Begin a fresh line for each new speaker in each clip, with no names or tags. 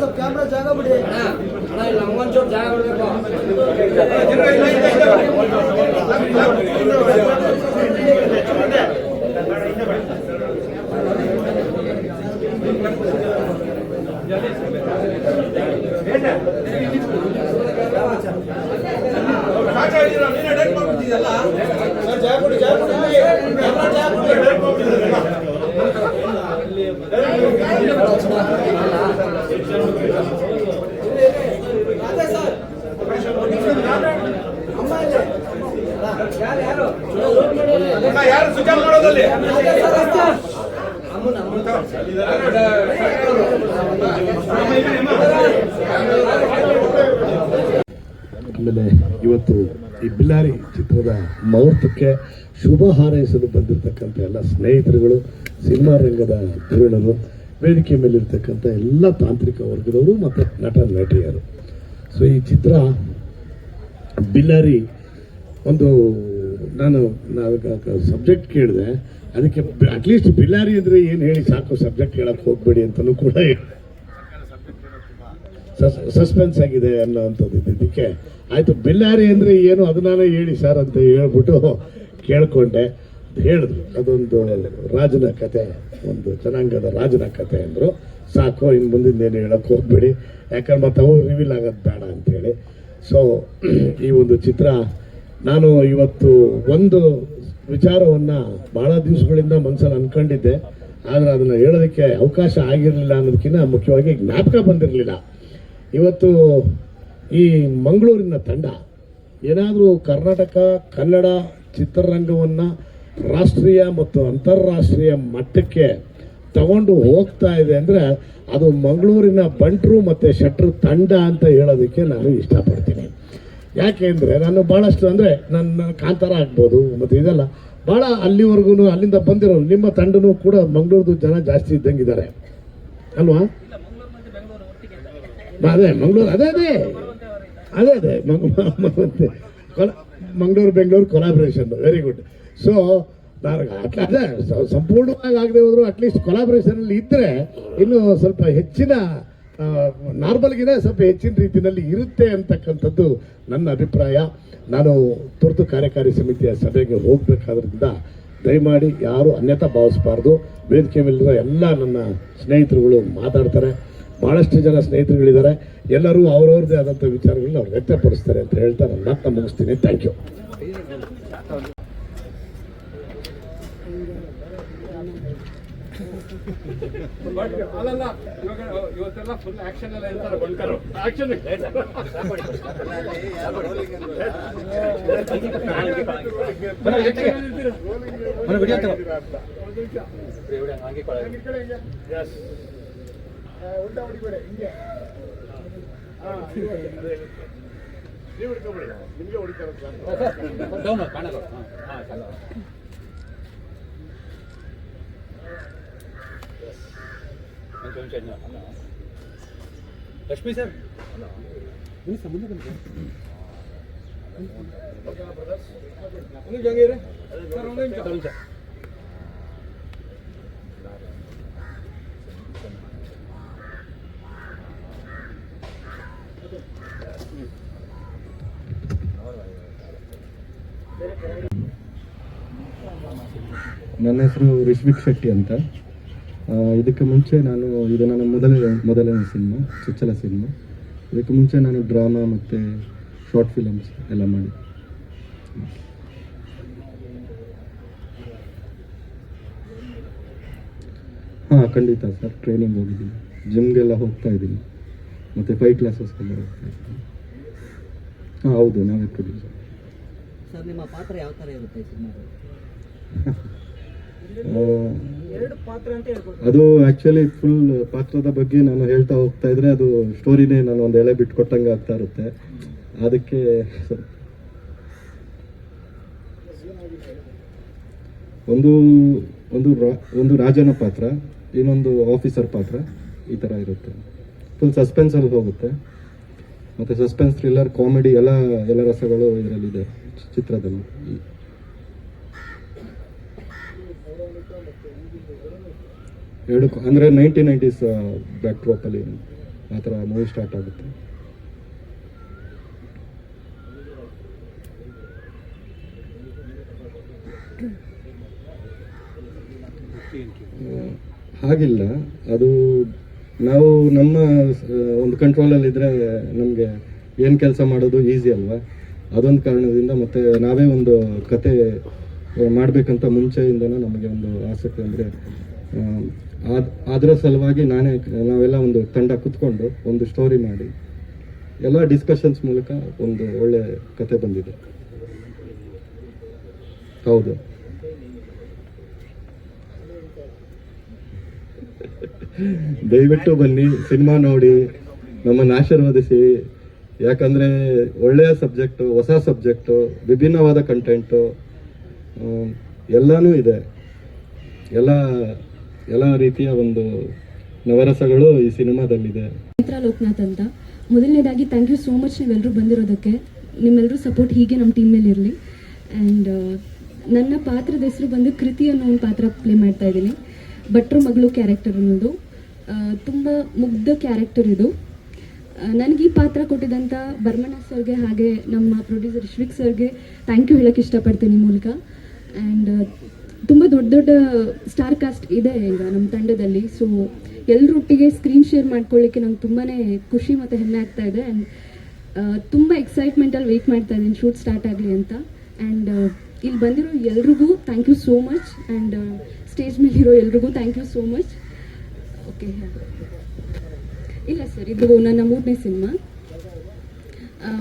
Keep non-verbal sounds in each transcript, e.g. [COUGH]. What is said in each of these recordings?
ಸ್ವಲ್ಪ ಕ್ಯಾಮ್ರಾ ಜಾಗ ಬಿಡಿ.
ಇಲ್ಲ ಒಂಚೂರು ಜಾಗ ಬಿಡಬೇಕು
ಜಾಗ ಬಿಡಿ ಜಾಗ ಬಿಡಿ ಕ್ಯಾಮ್ರಾ ಜಾಗ ಬಿಡಿ ಅದೇ ಸರ್ ಅಮ್ಮ ಇದೆ ಯಾರು ಯಾರು
ಯಾರು ಸ್ವಿಚ್ ಆಫ್ ಮಾಡೋದಲ್ಲಿ
ಅದೇ ಸರ್ ಅಮ್ಮ
ಅಮ್ಮನ ಅಮ್ಮನ
ಆಮೇಲೆ ಇವತ್ತು ಈ ಬಿಲ್ಲಾರಿ ಚಿತ್ರದ ಮುಹೂರ್ತಕ್ಕೆ ಶುಭ ಹಾರೈಸಲು ಬಂದಿರತಕ್ಕಂಥ ಎಲ್ಲ ಸ್ನೇಹಿತರುಗಳು, ಸಿನಿಮಾ ರಂಗದ ಧುರಣರು ವೇದಿಕೆ ಮೇಲಿರ್ತಕ್ಕಂಥ ಎಲ್ಲ ತಾಂತ್ರಿಕ ವರ್ಗದವರು ಮತ್ತು ನಟ, ನಟಿಯರು. ಸೊ ಈ ಚಿತ್ರ ಬಿಲ್ಲಾರಿ ಒಂದು ನಾನು ಸಬ್ಜೆಕ್ಟ್ ಕೇಳಿದೆ. ಅದಕ್ಕೆ ಅಟ್ಲೀಸ್ಟ್ ಬಿಲ್ಲಾರಿ ಅಂದರೆ ಏನು ಹೇಳಿ ಸಾಕು ಸಬ್ಜೆಕ್ಟ್ ಹೇಳಕ್ಕೆ ಹೋಗಬೇಡಿ ಅಂತಲೂ ಕೂಡ ಸಸ್ಪೆನ್ಸ್ ಆಗಿದೆ ಅನ್ನೋವಂಥದ್ದು ಇದಕ್ಕೆ ಆಯಿತು ಬಿಲ್ಲಾರಿ ಅಂದರೆ ಏನು? ಅದನ್ನಾನೇ ಹೇಳಿ ಸರ್ ಅಂತ ಹೇಳ್ಬಿಟ್ಟು ಕೇಳಿಕೊಂಡೆ. ಹೇಳಿದ್ರು. ಅದೊಂದು ರಾಜನ ಕತೆ, ಒಂದು ಜನಾಂಗದ ರಾಜನ ಕತೆ ಅಂದರು. ಸಾಕು ಇನ್ನು ಮುಂದಿಂದ ಏನು ಹೇಳಕ್ಕೆ ಹೋಗ್ಬೇಡಿ. ಯಾಕಂದ್ರೆ ಮತ್ತೆ ಅವು ರಿವೀಲ್ ಆಗೋದು ಬೇಡ ಅಂತೇಳಿ. ಸೊ ಈ ಒಂದು ಚಿತ್ರ ನಾನು ಇವತ್ತು ಒಂದು ವಿಚಾರವನ್ನು ಭಾಳ ದಿವಸಗಳಿಂದ ಮನಸ್ಸಲ್ಲಿ ಅಂದ್ಕೊಂಡಿದ್ದೆ ಆದರೆ ಅದನ್ನು ಹೇಳೋದಕ್ಕೆ ಅವಕಾಶ ಆಗಿರಲಿಲ್ಲ ಅನ್ನೋದಕ್ಕಿಂತ ಮುಖ್ಯವಾಗಿ ಜ್ಞಾಪಕ ಬಂದಿರಲಿಲ್ಲ. ಇವತ್ತು ಈ ಮಂಗಳೂರಿನ ತಂಡ ಏನಾದರೂ ಕರ್ನಾಟಕ, ಕನ್ನಡ ಚಿತ್ರರಂಗವನ್ನು ರಾಷ್ಟ್ರೀಯ ಮತ್ತು ಅಂತಾರಾಷ್ಟ್ರೀಯ ಮಟ್ಟಕ್ಕೆ ತಗೊಂಡು ಹೋಗ್ತಾ ಇದೆ ಅಂದರೆ ಅದು ಮಂಗಳೂರಿನ ಬಂಟ್ರು ಮತ್ತು ಶಟ್ರು ತಂಡ ಅಂತ ಹೇಳೋದಕ್ಕೆ ನಾನು ಇಷ್ಟಪಡ್ತೀನಿ. ಯಾಕೆ ಅಂದರೆ ನಾನು ಭಾಳಷ್ಟು ಅಂದರೆ ನನ್ನ ಕಾಂತಾರ ಆಗ್ಬೋದು ಮತ್ತು ಇದೆಲ್ಲ. ಭಾಳ ಅಲ್ಲಿವರೆಗೂ ಅಲ್ಲಿಂದ ಬಂದಿರೋ ನಿಮ್ಮ ತಂಡನೂ ಕೂಡ ಮಂಗಳೂರದು ಜನ ಜಾಸ್ತಿ ಇದ್ದಂಗಿದ್ದಾರೆ. ಅಲ್ವಾ? ಅದೇ, ಮಂಗಳೂರು, ಅದೇ ಅದೇ. ಅದೇ ಅದೇ, ಮಂಗ್- ಮ- ಮತ್ತೆ ಕೊಲ- Mangaluru, Bengaluru collaboration very good so ನನಗೆ ಅಟ್ಲ ಅದೇ ಸಂಪೂರ್ಣವಾಗಿ ಆಗದೆ ಹೋದ್ರು ಅಟ್ಲೀಸ್ಟ್ ಕೊಲಾಬ್ರೇಷನಲ್ಲಿ ಇದ್ದರೆ ಇನ್ನೂ ಸ್ವಲ್ಪ ಹೆಚ್ಚಿನ ನಾರ್ಮಲ್ಗಿನ ಸ್ವಲ್ಪ ಹೆಚ್ಚಿನ ರೀತಿಯಲ್ಲಿ ಇರುತ್ತೆ ಅಂತಕ್ಕಂಥದ್ದು ನನ್ನ ಅಭಿಪ್ರಾಯ. ನಾನು ತುರ್ತು ಕಾರ್ಯಕಾರಿ ಸಮಿತಿಯ ಸಭೆಗೆ ಹೋಗಬೇಕಾದ್ರಿಂದ ದಯಮಾಡಿ ಯಾರು ಅನ್ಯತಾ ಭಾವಿಸಬಾರ್ದು. ವೇದಿಕೆ ಮೇಲಿರೋ ಎಲ್ಲ ನನ್ನ ಸ್ನೇಹಿತರುಗಳು ಮಾತಾಡ್ತಾರೆ. ಭಾಳಷ್ಟು ಜನ ಸ್ನೇಹಿತರುಗಳಿದ್ದಾರೆ. ಎಲ್ಲರೂ ಅವ್ರವ್ರದ್ದೇ ಆದಂಥ ವಿಚಾರಗಳನ್ನ ಅವ್ರು ವ್ಯಕ್ತಪಡಿಸ್ತಾರೆ ಅಂತ ಹೇಳ್ತಾ ನನ್ನ ಮುಗಿಸ್ತೀನಿ. ಥ್ಯಾಂಕ್ ಯು
ಬಟ್ ಅಲ್ಲಲ್ಲ ಇವಾಗ ಇವತ್ತೆಲ್ಲ ಫುಲ್ ಆಕ್ಷನ್ ಎಲ್ಲ ಹೇಳ್ತಾರೆ ಬಂಕರು ಆಕ್ಷನ್
ಉಲ್ಟಾ ಹೊಡಿಬೇಡಿ ಹಿಂಗೆ ಹಾ
ನೀವು ಹಿಡ್ಕೊಬೇಡಿ ನಿಮಗೆ ಹೊಡಿತಾರೆ
ಲಕ್ಷ್ಮಿ ಸರ್. ಒಂದು ಜಾಗ ಇರಿ ಸರ್. ಒಂದು ನಿಮಿಷ
ನನ್ನ ಹೆಸರು ರಿಶ್ವಿಕ್ ಶೆಟ್ಟಿ ಅಂತ. ಇದಕ್ಕೆ ಮುಂಚೆ ನಾನು ಇದು ನನ್ನ ಮೊದಲ ಮೊದಲನೇ ಸಿನಿಮಾ ಚೊಚ್ಚಲ ಸಿನಿಮಾ. ಇದಕ್ಕೆ ಮುಂಚೆ ನಾನು ಡ್ರಾಮಾ ಮತ್ತು ಶಾರ್ಟ್ ಫಿಲಮ್ಸ್ ಎಲ್ಲ ಮಾಡಿ ಹಾಂ ಖಂಡಿತ ಸರ್ ಟ್ರೈನಿಂಗ್ ಹೋಗಿದ್ದೀನಿ. ಜಿಮ್ಗೆಲ್ಲ ಹೋಗ್ತಾ ಇದ್ದೀನಿ. ಮತ್ತು ಫೈವ್ ಕ್ಲಾಸಸ್ಗೆಲ್ಲ ಹೋಗ್ತಾ ಇದ್ದೀನಿ. ಹಾಂ ಹೌದು ನಾವೇ ಪ್ರೊಡ್ಯೂಸರ್
ಸರ್ ನಿಮ್ಮ ಪಾತ್ರ ಯಾವ ಥರ ಇರುತ್ತೆ ಸಿನಿಮಾದಲ್ಲಿ? [LAUGHS]
ಅದು ಆಕ್ಚುಲಿ ಫುಲ್ ಪಾತ್ರದ ಬಗ್ಗೆ ನಾನು ಹೇಳ್ತಾ ಹೋಗ್ತಾ ಇದ್ರೆ ಅದು ಸ್ಟೋರಿನೇ ನಾನು ಒಂದು ಎಳೆ ಬಿಟ್ಟು ಕೊಟ್ಟಂಗೆ ಆಗ್ತಾ ಇರುತ್ತೆ. ಅದಕ್ಕೆ ಒಂದು ಒಂದು ಒಂದು ರಾಜನ ಪಾತ್ರ, ಇನ್ನೊಂದು ಆಫೀಸರ್ ಪಾತ್ರ ಈ ಥರ ಇರುತ್ತೆ. ಫುಲ್ ಸಸ್ಪೆನ್ಸಲ್ಲಿ ಹೋಗುತ್ತೆ. ಮತ್ತು ಸಸ್ಪೆನ್ಸ್ ಥ್ರಿಲ್ಲರ್ ಕಾಮಿಡಿ ಎಲ್ಲ ಎಲ್ಲ ರಸಗಳು ಇದರಲ್ಲಿದೆ ಚಿತ್ರದಲ್ಲಿ. ಎರಡು ಅಂದರೆ ನೈನ್ಟೀನ್ ನೈಂಟೀಸ್ ಬ್ಯಾಕ್ ಡ್ರಾಪಲ್ಲಿ ಆ ಥರ ಮೂವಿ ಸ್ಟಾರ್ಟ್ ಆಗುತ್ತೆ. ಹಾಗಿಲ್ಲ. ಅದು ನಾವು ನಮ್ಮ ಒಂದು ಕಂಟ್ರೋಲಲ್ಲಿದ್ದರೆ ನಮಗೆ ಏನು ಕೆಲಸ ಮಾಡೋದು ಈಸಿ ಅಲ್ವಾ? ಅದೊಂದು ಕಾರಣದಿಂದ ಮತ್ತು ನಾವೇ ಒಂದು ಕತೆ ಮಾಡಬೇಕಂತ ಮುಂಚೆಯಿಂದನೂ ನಮಗೆ ಒಂದು ಆಸಕ್ತಿ ಅಂದರೆ ಅದರ ಸಲುವಾಗಿ ನಾನೇ ನಾವೆಲ್ಲ ಒಂದು ತಂಡ ಕುತ್ಕೊಂಡು ಒಂದು ಸ್ಟೋರಿ ಮಾಡಿ, ಎಲ್ಲ ಡಿಸ್ಕಷನ್ಸ್ ಮೂಲಕ ಒಂದು ಒಳ್ಳೆ ಕತೆ ಬಂದಿದೆ. ಹೌದು. ದಯವಿಟ್ಟು ಬನ್ನಿ, ಸಿನಿಮಾ ನೋಡಿ, ನಮ್ಮನ್ನು ಆಶೀರ್ವದಿಸಿ. ಯಾಕಂದರೆ ಒಳ್ಳೆಯ ಸಬ್ಜೆಕ್ಟು, ಹೊಸ ಸಬ್ಜೆಕ್ಟು, ವಿಭಿನ್ನವಾದ ಕಂಟೆಂಟು ಎಲ್ಲನೂ ಇದೆ. ಎಲ್ಲ ಎಲ್ಲ ರೀತಿಯ ಒಂದು ನವರಸಗಳು ಈ ಸಿನಿಮಾದಲ್ಲಿದೆ.
ಮಿತ್ರ ಲೋಕನಾಥ್ ಅಂತ. ಮೊದಲನೇದಾಗಿ ಥ್ಯಾಂಕ್ ಯು ಸೋ ಮಚ್ ನೀವೆಲ್ಲರೂ ಬಂದಿರೋದಕ್ಕೆ. ನಿಮ್ಮೆಲ್ಲರೂ ಸಪೋರ್ಟ್ ಹೀಗೆ ನಮ್ಮ ಟೀಮ್ ಮೇಲೆ ಇರಲಿ. ಆ್ಯಂಡ್ ನನ್ನ ಪಾತ್ರದ ಹೆಸರು ಬಂದು ಕೃತಿ ಅನ್ನೋ ಒಂದು ಪಾತ್ರ ಪ್ಲೇ ಮಾಡ್ತಾ ಇದ್ದೀನಿ. ಭಟ್ರು ಮಗಳು ಕ್ಯಾರೆಕ್ಟರ್ ಅನ್ನೋದು. ತುಂಬ ಮುಗ್ಧ ಕ್ಯಾರೆಕ್ಟರ್ ಇದು. ನನಗೆ ಈ ಪಾತ್ರ ಕೊಟ್ಟಿದ್ದಂಥ ಬರ್ಮಣ್ಣ ಸರ್ಗೆ ಹಾಗೆ ನಮ್ಮ ಪ್ರೊಡ್ಯೂಸರ್ ಶ್ವಿಕ್ ಸರ್ಗೆ ಥ್ಯಾಂಕ್ ಯು ಹೇಳೋಕ್ಕೆ ಇಷ್ಟಪಡ್ತೀನಿ ಮೂಲಕ. ಆ್ಯಂಡ್ ತುಂಬ ದೊಡ್ಡ ದೊಡ್ಡ ಸ್ಟಾರ್ ಕಾಸ್ಟ್ ಇದೆ ಈಗ ನಮ್ಮ ತಂಡದಲ್ಲಿ. ಸೊ ಎಲ್ಲರೊಟ್ಟಿಗೆ ಸ್ಕ್ರೀನ್ ಶೇರ್ ಮಾಡ್ಕೊಳ್ಳಿಕ್ಕೆ ನಂಗೆ ತುಂಬಾ ಖುಷಿ ಮತ್ತು ಹೆಮ್ಮೆ ಆಗ್ತಾ ಇದೆ. ಆ್ಯಂಡ್ ತುಂಬ ಎಕ್ಸೈಟ್ಮೆಂಟಲ್ಲಿ ವೆಯ್ಟ್ ಮಾಡ್ತಾ ಇದ್ದೀನಿ ಶೂಟ್ ಸ್ಟಾರ್ಟ್ ಆಗಲಿ ಅಂತ. ಆ್ಯಂಡ್ ಇಲ್ಲಿ ಬಂದಿರೋ ಎಲ್ರಿಗೂ thank you so much and stage ಮೇಲಿರೋ ಎಲ್ರಿಗೂ thank you so much okay ಇಲ್ಲ ಸರ್ ಇದು ನನ್ನ ಮೂರನೇ ಸಿನಿಮಾ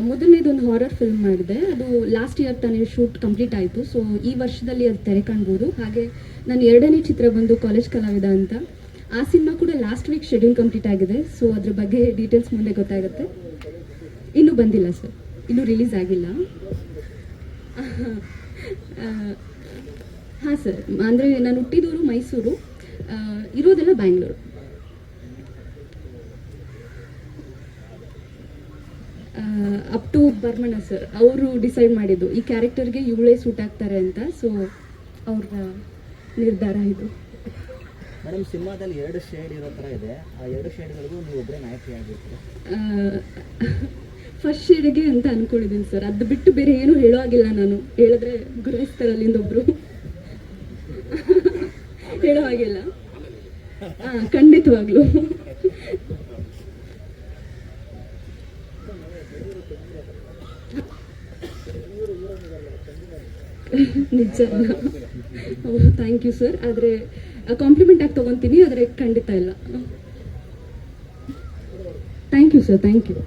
ಮೊದಲನೇದೊಂದು ಹಾರರ್ ಫಿಲ್ಮ್ ಮಾಡಿದೆ. ಅದು ಲಾಸ್ಟ್ ಇಯರ್ ತಾನೇ ಶೂಟ್ ಕಂಪ್ಲೀಟ್ ಆಯಿತು. ಸೊ ಈ ವರ್ಷದಲ್ಲಿ ಅದು ತೆರೆ ಕಾಣ್ಬೋದು ಹಾಗೆ ನಾನು ಎರಡನೇ ಚಿತ್ರ ಬಂದು ಕಾಲೇಜ್ ಕಲಾವಿದ ಅಂತ. ಆ ಸಿನಿಮಾ ಕೂಡ ಲಾಸ್ಟ್ ವೀಕ್ ಶೆಡ್ಯೂಲ್ ಕಂಪ್ಲೀಟ್ ಆಗಿದೆ. ಸೊ ಅದ್ರ ಬಗ್ಗೆ ಡೀಟೇಲ್ಸ್ ಮುಂದೆ ಗೊತ್ತಾಗುತ್ತೆ. ಇನ್ನೂ ಬಂದಿಲ್ಲ ಸರ್ ಇನ್ನೂ ರಿಲೀಸ್ ಆಗಿಲ್ಲ. ಹಾಂ ಸರ್ ಅಂದರೆ ನಾನು ಹುಟ್ಟಿದವರು ಮೈಸೂರು. ಇರೋದೆಲ್ಲ Bangalore up to Barmanna sir ಅವರು ಡಿಸೈಡ್ ಮಾಡಿದ್ದು ಈ ಕ್ಯಾರೆಕ್ಟರ್ಗೆ ಇವಳೇ ಸೂಟ್ ಆಗ್ತಾರೆ ಅಂತ ಸೊ ಅವ್ರ ನಿರ್ಧಾರ ಇದು.
ಮೇಡಮ್ ಸಿನಿಮಾದಲ್ಲಿ ಎರಡು ಶೇಡ್ ಇರೋ ಥರ ಇದೆ. ಆ ಎರಡು ಶೇಡ್ಗಳಿಗೂ ನೀವು ಒಬ್ಬರೇ ನಾಯಕಿ ಆಗಿರ್ತೀರ
ಫಸ್ಟ್ ಶೇಡ್ಗೆ ಅಂತ ಅನ್ಕೊಂಡಿದ್ದೀನಿ ಸರ್ ಅದು ಬಿಟ್ಟು ಬೇರೆ ಏನು ಹೇಳೋ ಆಗಿಲ್ಲ ನಾನು. ಹೇಳಿದ್ರೆ ಗುರಾಯಿಸ್ತಾರೆ ಅಲ್ಲಿಂದ ಒಬ್ರು. ಹೇಳೋ ಹಾಗಿಲ್ಲ. ಹಾಂ ಖಂಡಿತವಾಗ್ಲೂ. ನಿಜ. ಥ್ಯಾಂಕ್ ಯು ಸರ್ ಆದರೆ ಕಾಂಪ್ಲಿಮೆಂಟ್ ಆಗಿ ತೊಗೊತೀನಿ, ಆದರೆ ಖಂಡಿತ ಇಲ್ಲ. Thank you sir thank you